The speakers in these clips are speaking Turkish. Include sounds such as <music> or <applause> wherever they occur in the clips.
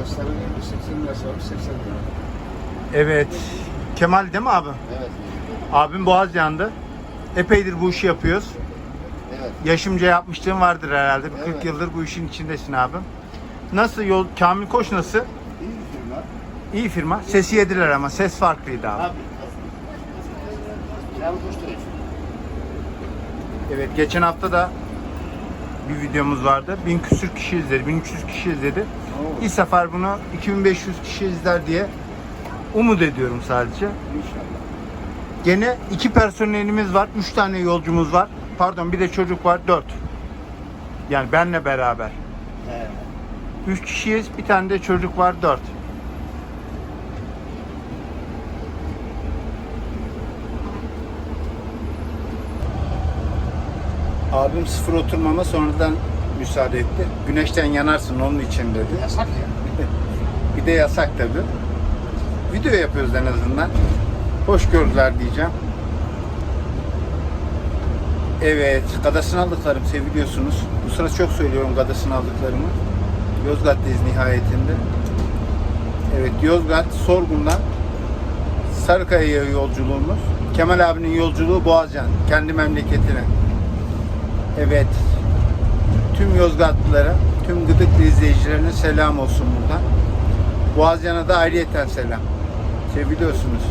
Arkadaşların 80 lira sonra 80 lira. Evet. Kemal değil mi abi? Evet. Abim boğaz yandı. Epeydir bu işi yapıyoruz. Evet. Yaşımca yapmışlığın vardır herhalde. Bir 40 Evet. yıldır bu işin içindesin abim. Nasıl yol? Kamil Koç nasıl? İyi firma. İyi firma. Sesi yediler ama ses farklıydı abi. Abi. Kâr koştu. Evet geçen hafta da bir videomuz vardı. 1000 küsür kişi izledi. 1300 kişi izledi. İlk sefer bunu 2500 kişi izler diye umut ediyorum sadece. İnşallah. Gene iki personelimiz var. Üç tane yolcumuz var. Pardon bir de çocuk var. Dört. Yani benle beraber. He. Üç kişiyiz. Bir tane de çocuk var. Dört. Abim sıfır oturmama sonradan müsaade etti. Güneşten yanarsın onun için dedi. Yasak ya. <laughs> Bir de yasak tabi. Video yapıyoruz en azından. Hoş gördüler diyeceğim. Evet, gadasını aldıklarım seviliyorsunuz. Bu sıra çok söylüyorum gadasını aldıklarımı. Yozgat'tayız nihayetinde. Evet, Yozgat, Sorgun'dan Sarıkaya'ya yolculuğumuz. Kemal abinin yolculuğu Boğazcan, kendi memleketine. Evet, tüm Yozgatlılara, tüm Gıdıklı izleyicilerine selam olsun buradan. Boğazcan'a da ayrıyeten selam. Seviliyorsunuz.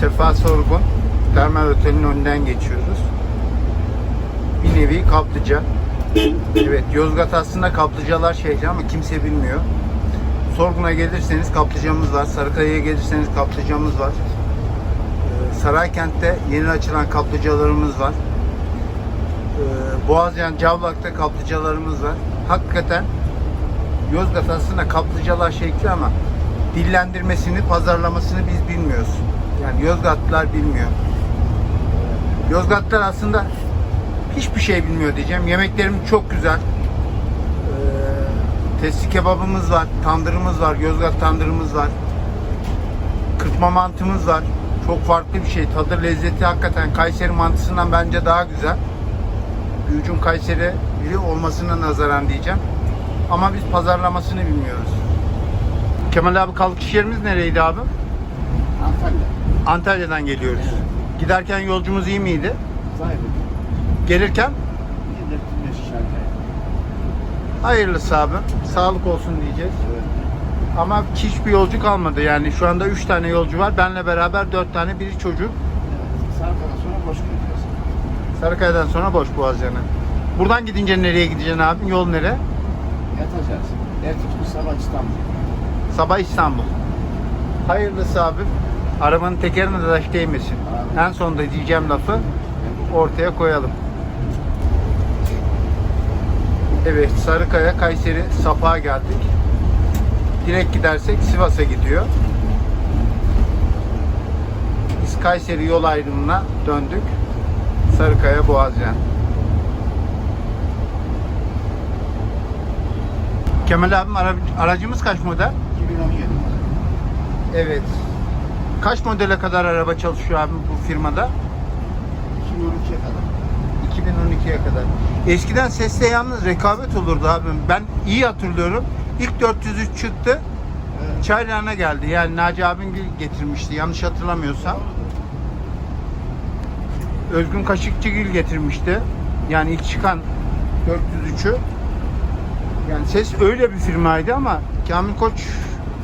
Sefa Sorgun Termal Otel'in önünden geçiyoruz. Bir nevi kaplıca. Evet, Yozgat aslında kaplıcalar şehri ama kimse bilmiyor. Sorgun'a gelirseniz kaplıcamız var. Sarıkaya'ya gelirseniz kaplıcamız var. Ee, Saraykent'te yeni açılan kaplıcalarımız var. Ee, Boğazcan, Cavlak'ta kaplıcalarımız var. Hakikaten Yozgat aslında kaplıcalar şekli ama dillendirmesini, pazarlamasını biz bilmiyoruz. Yani Yozgatlılar bilmiyor. Yozgatlılar aslında hiçbir şey bilmiyor diyeceğim. Yemeklerimiz çok güzel. Testi kebabımız var, tandırımız var, Yozgat tandırımız var. Kırpma mantımız var. Çok farklı bir şey. Tadı lezzeti hakikaten Kayseri mantısından bence daha güzel. Bir ucun Kayseri biri olmasına nazaran diyeceğim. Ama biz pazarlamasını bilmiyoruz. Kemal abi kalkış yerimiz nereydi abi? Antalya. Antalya'dan geliyoruz. Giderken yolcumuz iyi miydi? Sahibi. Gelirken Yedirttim yaşı şarkıyı. Hayırlısı abi. Sağlık olsun diyeceğiz. Evet. Ama hiçbir yolcu kalmadı. Yani şu anda 3 tane yolcu var. Benle beraber 4 tane biri çocuk. Evet. Sarkadan sonra boş gideceğiz. Sarıkaya'dan sonra boş Boğazcan'a. Buradan gidince nereye gideceksin abi? Yol nere? Yatacağız. Ertesi sabah İstanbul. Sabah İstanbul. Hayırlısı abi. Arabanın tekerine de taş değmesin. Abi. En sonunda diyeceğim lafı ortaya koyalım. Evet Sarıkaya, Kayseri, Sapağa geldik. Direkt gidersek Sivas'a gidiyor. Biz Kayseri yol ayrımına döndük. Sarıkaya, Boğazcan. Kemal abim ara- aracımız kaç model? 2017. Evet. Kaç modele kadar araba çalışıyor abi bu firmada? 2012'ye kadar. 2012'ye kadar. Eskiden seste yalnız rekabet olurdu abim. Ben iyi hatırlıyorum. İlk 403 çıktı. Evet. Çaylağına geldi. Yani Naci abin getirmişti. Yanlış hatırlamıyorsam. Özgün Kaşıkçıgil getirmişti. Yani ilk çıkan 403'ü. Yani ses öyle bir firmaydı ama Kamil Koç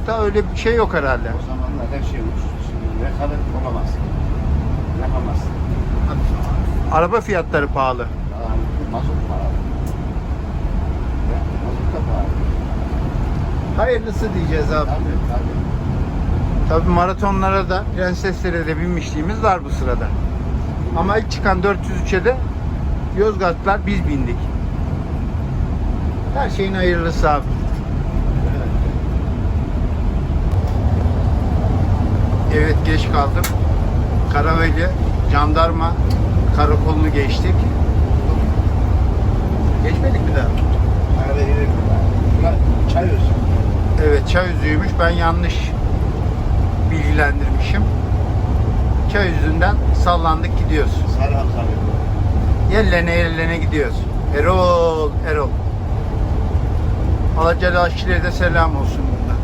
da öyle bir şey yok herhalde. O zamanlar her şey ucuz. Şimdi rekabet olamaz. Yapamazsın. Araba fiyatları pahalı. Mazot pahalı. Mazot da pahalı. Hayırlısı diyeceğiz abi. Tabii tabii. Tabii maratonlara da prenseslere de binmişliğimiz var bu sırada. Ama ilk çıkan 403'e de Yozgatlılar biz bindik. Her şeyin hayırlısı abi. Evet geç kaldım. Karaveli jandarma karakolunu geçtik. Geçmedik mi daha? Arada çay özü. Evet çay üzüğüymüş. Ben yanlış bilgilendirmişim. çay yüzünden sallandık gidiyoruz. Sarı Yerlerine yerlerine gidiyoruz. Erol, Erol. Alacalı aşçılara da selam olsun burada.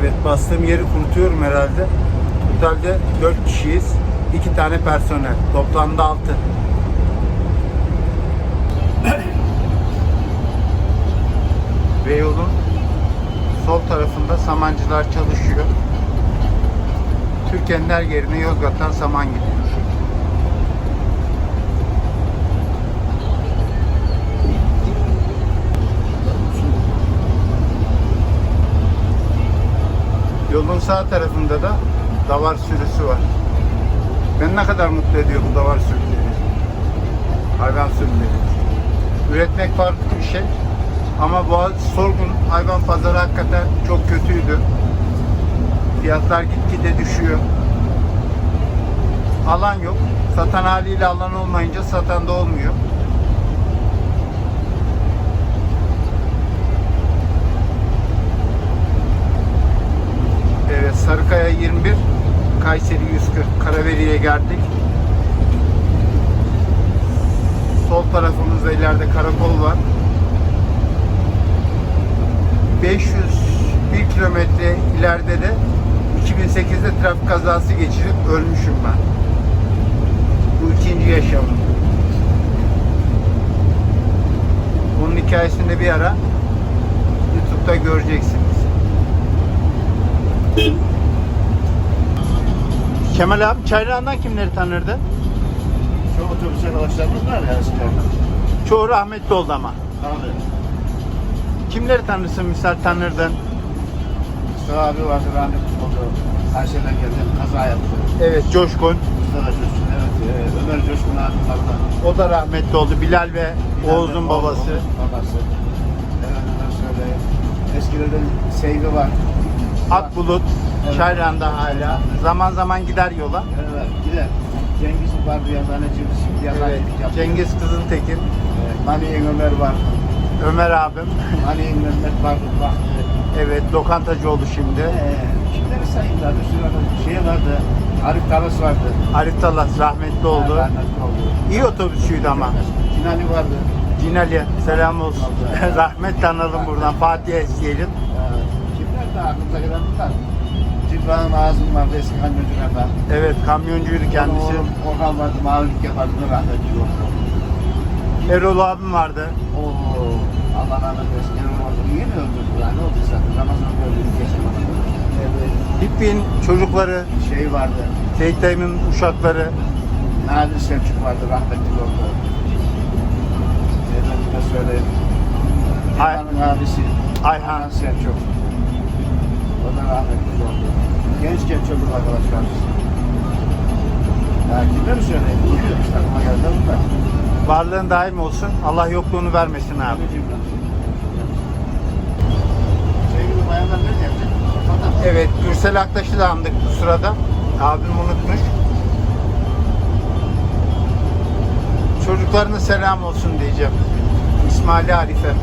Evet bastığım yeri kurutuyorum herhalde. Totalde 4 kişiyiz. 2 tane personel. Toplamda 6. Ve yolun sol tarafında samancılar çalışıyor. Türkiye'nin her yerine Yozgat'tan saman gidiyor. Yolun sağ tarafında da davar sürüsü var. Ben ne kadar mutlu ediyor bu davar sürüleri. Hayvan sürüleri. Üretmek farklı bir şey. Ama bu sorgun hayvan pazarı hakikaten çok kötüydü. Fiyatlar gitgide düşüyor. Alan yok. Satan haliyle alan olmayınca satan da olmuyor. Evet Sarıkaya 21 Kayseri 140 Karaveli'ye geldik. Sol tarafımızda ileride karakol var. 501 kilometre ileride de 2008'de trafik kazası geçirip ölmüşüm ben. Bu ikinci yaşamım. Bunun hikayesini bir ara YouTube'da göreceksiniz. Kemal abi Çayrağan'dan kimleri tanırdı? Şu otobüs arkadaşlarımız var ya eskiden. Çoğu rahmetli oldu ama. Abi. Kimleri tanırsın misal tanırdın? Mustafa abi vardı rahmetli oldu. Ayşe'den geldi kaza yaptı. Evet Coşkun. Mustafa Coşkun evet. evet. Ömer Coşkun abi vardı. O da rahmetli oldu. Bilal ve Oğuz'un babası. Babası. Efendime söyleyeyim. Eskilerden Seyvi var. Akbulut. Evet. Çayrağan'da hala. Zaman zaman gider yola. Evet, gider. Cengiz var bir yazanecimiz. Yazancılık yapıyor. Cengiz Kızıltekin. Evet, Maniye Ömer var. Ömer abim. Maniye Mehmet var. Bak. Evet lokantacı oldu şimdi. Ee, kimleri sayayım da bir şey vardı. Arif Talas vardı. Arif Talas rahmetli oldu. Rahmetli oldu. İyi otobüsçüydü ama. Cinali vardı. Cinali selam olsun. Evet. <laughs> Rahmet analım buradan. Fatih'e isteyelim. De aklımıza gelen bunlar. Cilvanın ağzım vardı eski kamyonculardan. Evet kamyoncuydu kendisi. Oğlum Orhan vardı mavilik yapardı rahmetli oldu. Erol abim vardı. Oo, Allah rahmet eylesin. Erol oldu. Niye mi öldürdü? Yani ne oldu zaten? Ramazan öldürdü. Geçemedi. Evet. Dipin çocukları, Şey vardı. Seyitay'ın uşakları. Nadir Selçuk vardı. Rahmetli oldu. Efendime söyleyeyim. Ay- Ayhan'ın abisi. Ayhan Selçuk. Rahmetli oldu. Gençken çocuk arkadaşlar. Ya kimleri söyleyeyim? Bilmiyorum işte aklıma geldi bunlar. Varlığın daim olsun. Allah yokluğunu vermesin abi. Sevgili bayanlar ne? Fotoğraf. Evet, Gürsel Aktaş'ı da andık bu sırada. Abim unutmuş. Çocuklarına selam olsun diyeceğim. İsmail Arife.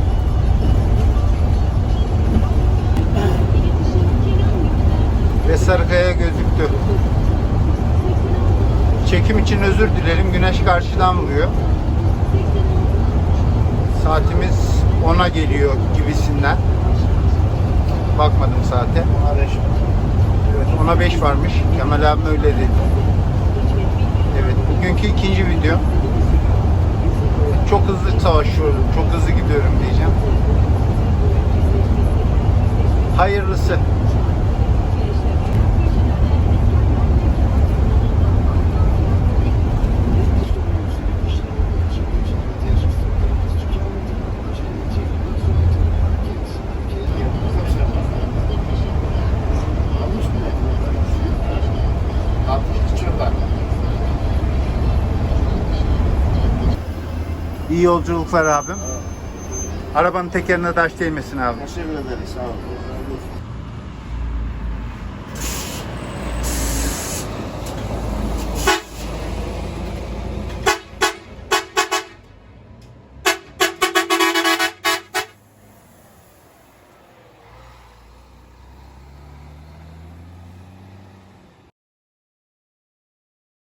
Ve Sarıkaya gözüktü. Çekim için özür dilerim. Güneş karşıdan vuruyor. Saatimiz 10'a geliyor gibisinden. Bakmadım saate. Ona beş. Evet, ona 5 varmış. Kemal abim öyle dedi. Evet, bugünkü ikinci video. Çok hızlı savaşıyorum, çok hızlı gidiyorum diyeceğim. Hayırlısı. İyi yolculuklar abim. Arabanın tekerine taş değmesin abi. Teşekkür ederiz. Sağ olun.